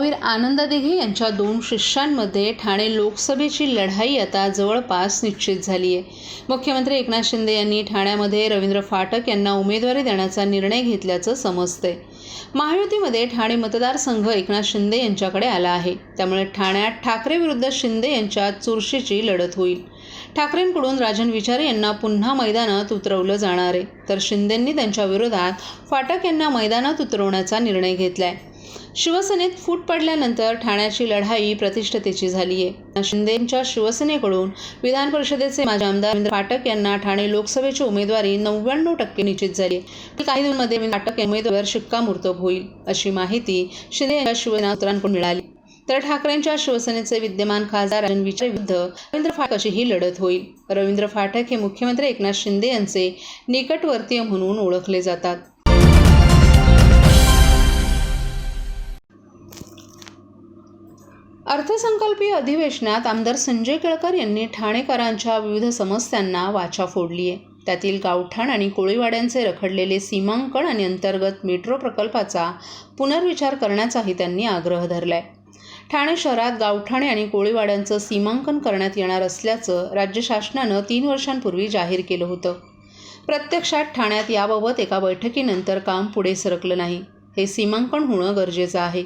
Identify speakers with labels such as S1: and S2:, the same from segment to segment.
S1: धर्मवीर आनंद दिघे यांच्या दोन शिष्यांमध्ये ठाणे लोकसभेची लढाई आता जवळपास निश्चित झाली आहे मुख्यमंत्री एकनाथ शिंदे यांनी ठाण्यामध्ये रवींद्र फाटक यांना उमेदवारी देण्याचा निर्णय घेतल्याचं समजतंय. महायुतीमध्ये ठाणे मतदारसंघ एकनाथ शिंदे यांच्याकडे आला आहे. त्यामुळे ठाण्यात ठाकरे विरुद्ध शिंदे यांच्यात चुरशीची लढत होईल. ठाकरेंकडून राजन विचारे यांना पुन्हा मैदानात उतरवलं जाणार आहे. तर शिंदेंनी त्यांच्या विरोधात फाटक यांना मैदानात उतरवण्याचा निर्णय घेतलाय. शिवसेनेत फूट पडल्यानंतर ठाण्याची लढाई प्रतिष्ठतेची झाली आहे शिंदेंच्या शिवसेनेकडून विधान परिषदेचे माजी आमदार रवींद्र फाटक यांना ठाणे लोकसभेची उमेदवारी नव्याण्णव टक्के निश्चित झाली आहे. काही दिवसांमध्ये फाटक उमेदवार शिक्कामोर्तब होईल अशी माहिती शिंदे यांच्या शिवसेना सूत्रांकडून मिळाली. तर ठाकरेंच्या शिवसेनेचे विद्यमान खासदार राजन विरुद्ध रवींद्र फाटक अशी ही लढत होईल. रवींद्र फाटक हे मुख्यमंत्री एकनाथ शिंदे यांचे निकटवर्तीय म्हणून ओळखले जातात. अर्थसंकल्पीय अधिवेशनात आमदार संजय केळकर यांनी ठाणेकरांच्या विविध समस्यांना वाचा फोडली आहे. त्यातील गावठाण आणि कोळीवाड्यांचे रखडलेले सीमांकन आणि अंतर्गत मेट्रो प्रकल्पाचा पुनर्विचार करण्याचाही त्यांनी आग्रह धरलाय. ठाणे शहरात गावठाणे आणि कोळीवाड्यांचं सीमांकन करण्यात येणार असल्याचं राज्य शासनानं तीन वर्षांपूर्वी जाहीर केलं होतं. प्रत्यक्षात ठाण्यात याबाबत एका बैठकीनंतर काम पुढे सरकलं नाही. हे सीमांकन होणं गरजेचं आहे.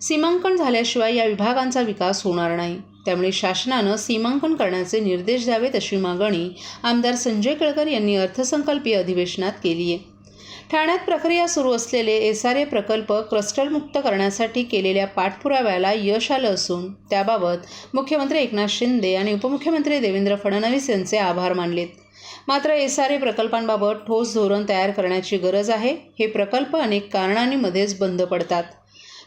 S1: सीमांकन झाल्याशिवाय या विभागांचा विकास होणार नाही. त्यामुळे शासनानं सीमांकन करण्याचे निर्देश द्यावेत अशी मागणी आमदार संजय केळकर यांनी अर्थसंकल्पीय अधिवेशनात केली आहे ठाण्यात प्रक्रिया सुरू असलेले एस आर ए प्रकल्प क्लस्टरमुक्त करण्यासाठी केलेल्या पाठपुराव्याला यश आलं असून त्याबाबत मुख्यमंत्री एकनाथ शिंदे आणि उपमुख्यमंत्री देवेंद्र फडणवीस यांचे आभार मानलेत. मात्र एस आर ए प्रकल्पांबाबत ठोस धोरण तयार करण्याची गरज आहे. हे प्रकल्प अनेक कारणांमध्येच बंद पडतात.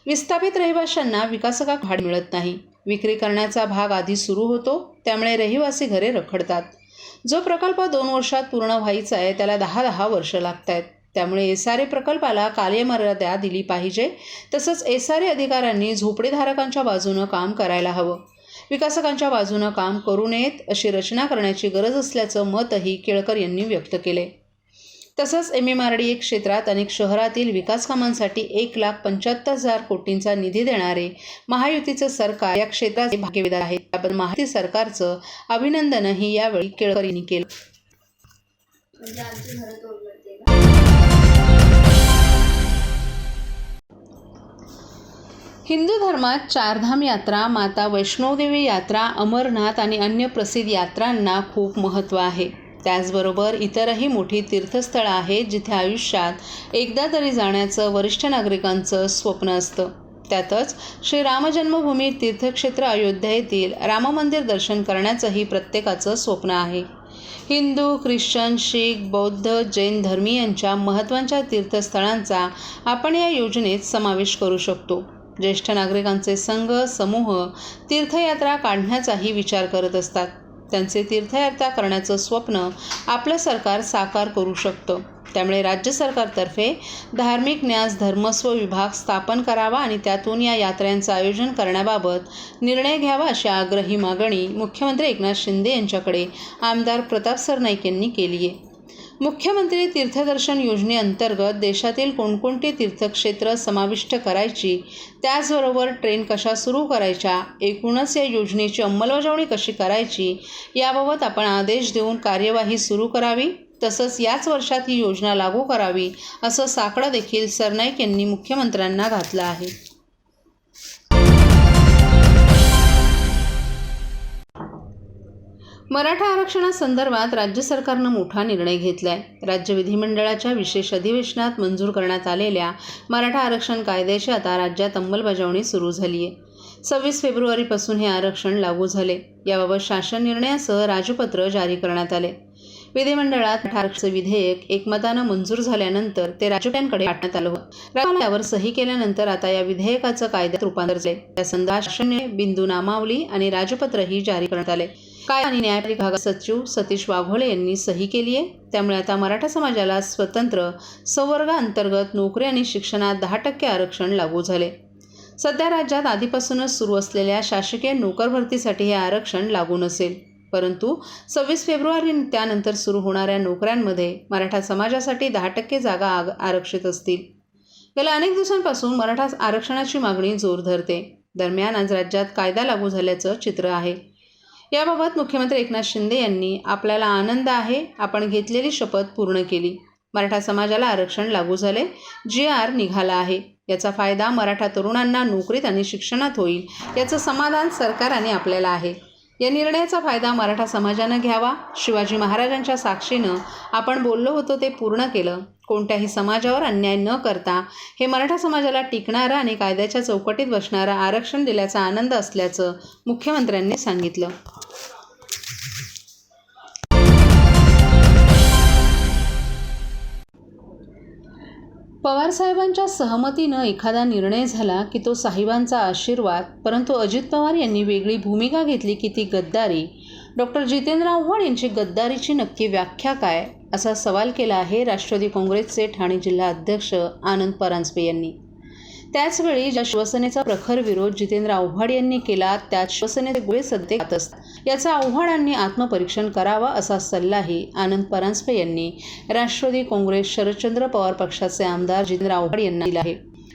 S1: विस्थापित रहिवाशांना विकासका भाड मिळत नाही. विक्री करण्याचा भाग आधी सुरू होतो त्यामुळे रहिवासी घरे रखडतात. जो प्रकल्प दोन वर्षात पूर्ण व्हायचा आहे त्याला दहा दहा वर्ष लागत आहेत त्यामुळे एस आर ए प्रकल्पाला कार्यमर्यादा दिली पाहिजे. तसंच एस आर ए अधिकाऱ्यांनी झोपडेधारकांच्या बाजूनं काम करायला हवं. विकासकांच्या बाजूनं काम करू नयेत अशी रचना करण्याची गरज असल्याचं मतही केळकर यांनी व्यक्त केले तसंच M M R D A क्षेत्रात अनेक शहरातील विकास कामांसाठी एक लाख पंच्याहत्तर हजार कोटींचा निधी देणारे महायुतीचं सरकार या क्षेत्राचे भाग्यविधान आहे त्याबद्दल माहिती सरकारचं अभिनंदनही यावेळी केळकर यांनी केलं. हिंदू धर्मात चारधाम यात्रा माता वैष्णोदेवी यात्रा अमरनाथ आणि अन्य प्रसिद्ध यात्रांना खूप महत्त्व आहे. त्याचबरोबर इतरही मोठी तीर्थस्थळं आहेत जिथे आयुष्यात एकदा तरी जाण्याचं वरिष्ठ नागरिकांचं स्वप्न असतं. त्यातच श्री रामजन्मभूमी तीर्थक्षेत्र अयोध्या येथील राममंदिर दर्शन करण्याचंही प्रत्येकाचं स्वप्न आहे. हिंदू ख्रिश्चन शीख बौद्ध जैन धर्मीयांच्या महत्त्वाच्या तीर्थस्थळांचा आपण या योजनेत समावेश करू शकतो. ज्येष्ठ नागरिकांचे संघ समूह तीर्थयात्रा काढण्याचाही विचार करत असतात. त्यांचे तीर्थयात्रा करण्याचं स्वप्न आपलं सरकार साकार करू शकतं. त्यामुळे राज्य सरकारतर्फे धार्मिक न्यास धर्मस्व विभाग स्थापन करावा आणि त्यातून या यात्रेचं आयोजन करण्याबाबत निर्णय घ्यावा अशी आग्रही मागणी मुख्यमंत्री एकनाथ शिंदे यांच्याकडे आमदार प्रताप सरनाईक यांनी केली आहे मुख्यमंत्री तीर्थदर्शन योजनेअंतर्गत देशातील कोणकोणती तीर्थक्षेत्र समाविष्ट करायची त्याचबरोबर ट्रेन कशा सुरू करायच्या एकूणच या योजनेची अंमलबजावणी कशी करायची याबाबत आपण आदेश देऊन कार्यवाही सुरू करावी तसंच याच वर्षात ही योजना लागू करावी असं साकडं देखील सरनाईक यांनी मुख्यमंत्र्यांना घातलं आहे. मराठा आरक्षणासंदर्भात राज्य सरकारनं मोठा निर्णय घेतला आहे राज्य विधिमंडळाच्या विशेष अधिवेशनात मंजूर करण्यात आलेल्या मराठा आरक्षण कायद्याची आता राज्यात अंमलबजावणी सुरू झाली आहे सव्वीस फेब्रुवारीपासून हे आरक्षण लागू झाले. याबाबत शासन निर्णयासह राजपत्र जारी करण्यात आले. विधिमंडळात आरक्षण विधेयक एकमतानं मंजूर झाल्यानंतर ते राज्यपालांकडे पाठवण्यात आलं होतं. यावर सही केल्यानंतर आता या विधेयकाचं कायद्यात रूपांतर झाले त्या संदर्भात शासनाने बिंदू नामावली आणि राजपत्रही जारी करण्यात आले काय आणि न्यायपालिका विभाग सचिव सतीश वाघोळे यांनी सही केली आहे त्यामुळे आता मराठा समाजाला स्वतंत्र संवर्गाअंतर्गत नोकरी आणि शिक्षणात दहा टक्के आरक्षण लागू झाले. सध्या राज्यात आधीपासूनच सुरू असलेल्या शासकीय नोकर भरतीसाठी हे आरक्षण लागू नसेल. परंतु सव्वीस फेब्रुवारी त्यानंतर सुरू होणाऱ्या नोकऱ्यांमध्ये मराठा समाजासाठी दहा टक्के जागा आग आरक्षित असतील. गेल्या अनेक दिवसांपासून मराठा आरक्षणाची मागणी जोर धरते दरम्यान आज राज्यात कायदा लागू झाल्याचं चित्र आहे. याबाबत मुख्यमंत्री एकनाथ शिंदे यांनी आपल्याला आनंद आहे. आपण घेतलेली शपथ पूर्ण केली. मराठा समाजाला आरक्षण लागू झाले. जी आर निघाला आहे. याचा फायदा मराठा तरुणांना नोकरीत आणि शिक्षणात होईल याचं समाधान सरकाराने आपल्याला आहे. या निर्णयाचा फायदा मराठा समाजानं घ्यावा. शिवाजी महाराजांच्या साक्षीनं आपण बोललो होतो ते पूर्ण केलं. कोणत्याही समाजावर अन्याय न करता हे मराठा समाजाला टिकणारं आणि कायद्याच्या चौकटीत बसणारं आरक्षण दिल्याचा आनंद असल्याचं मुख्यमंत्र्यांनी सांगितलं. पवारसाहेबांच्या सहमतीनं एखादा निर्णय झाला की तो साहेबांचा आशीर्वाद परंतु अजित पवार यांनी वेगळी भूमिका घेतली की ती गद्दारी. डॉक्टर जितेंद्र आव्हाड यांची गद्दारीची नक्की व्याख्या काय? असा सवाल केला आहे राष्ट्रवादी काँग्रेसचे ठाणे जिल्हा अध्यक्ष आनंद परांजपे यांनी. त्याचवेळी ज्या शिवसेनेचा प्रखर विरोध जितेंद्र आव्हाड यांनी केला त्यात शिवसेनेचे गुळे सध्या खात असतात याचं आव्हाडांनी आत्मपरीक्षण करावा असा सल्लाही आनंद परांजपे यांनी राष्ट्रवादी काँग्रेस शरदचंद्र पवार पक्षाचे आमदार जितेंद्र आव्हाड यांना दिला आहे.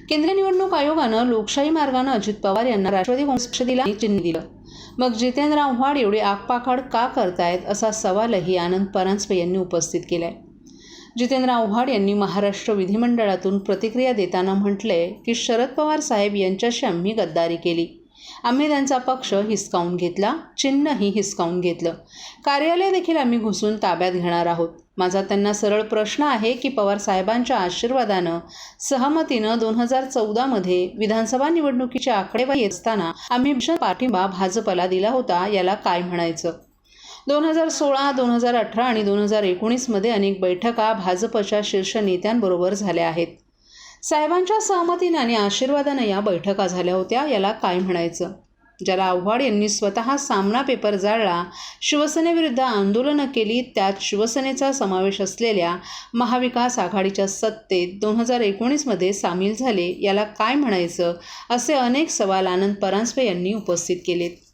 S1: केंद्रीय निवडणूक आयोगानं लोकशाही मार्गानं अजित पवार यांना राष्ट्रवादी काँग्रेस पक्ष दिला चिन्ह दिलं. मग जितेंद्र आव्हाड एवढी आगपाखाड का करतायत असा सवालही आनंद परांजपे यांनी उपस्थित केलाय. जितेंद्र आव्हाड यांनी महाराष्ट्र विधिमंडळातून प्रतिक्रिया देताना म्हटलंय की शरद पवार साहेब यांच्याशी आम्ही गद्दारी केली. आम्ही त्यांचा पक्ष हिसकावून घेतला चिन्हही हिसकावून घेतलं. कार्यालय देखील आम्ही घुसून ताब्यात घेणार आहोत. माझा त्यांना सरळ प्रश्न आहे की पवार साहेबांच्या आशीर्वादानं सहमतीनं दोन हजार चौदामध्ये विधानसभा निवडणुकीची आकडेवारी येत असताना आम्ही पाठिंबा भाजपला दिला होता याला काय म्हणायचं? दोन हजार सोळा दोन हजार अठरा आणि दोन हजार एकोणीसमध्ये अनेक बैठका भाजपच्या शीर्ष नेत्यांबरोबर झाल्या आहेत. साहेबांच्या सहमतीने आणि आशीर्वादानं या बैठका झाल्या होत्या याला काय म्हणायचं? ज्याला आव्हाड यांनी स्वतः सामना पेपर जाळला शिवसेनेविरुद्ध आंदोलनं केली त्यात शिवसेनेचा समावेश असलेल्या महाविकास आघाडीच्या सत्तेत दोन हजार एकोणीसमध्ये सामील झाले याला काय म्हणायचं? असे अनेक सवाल आनंद परांजपे यांनी उपस्थित केलेत.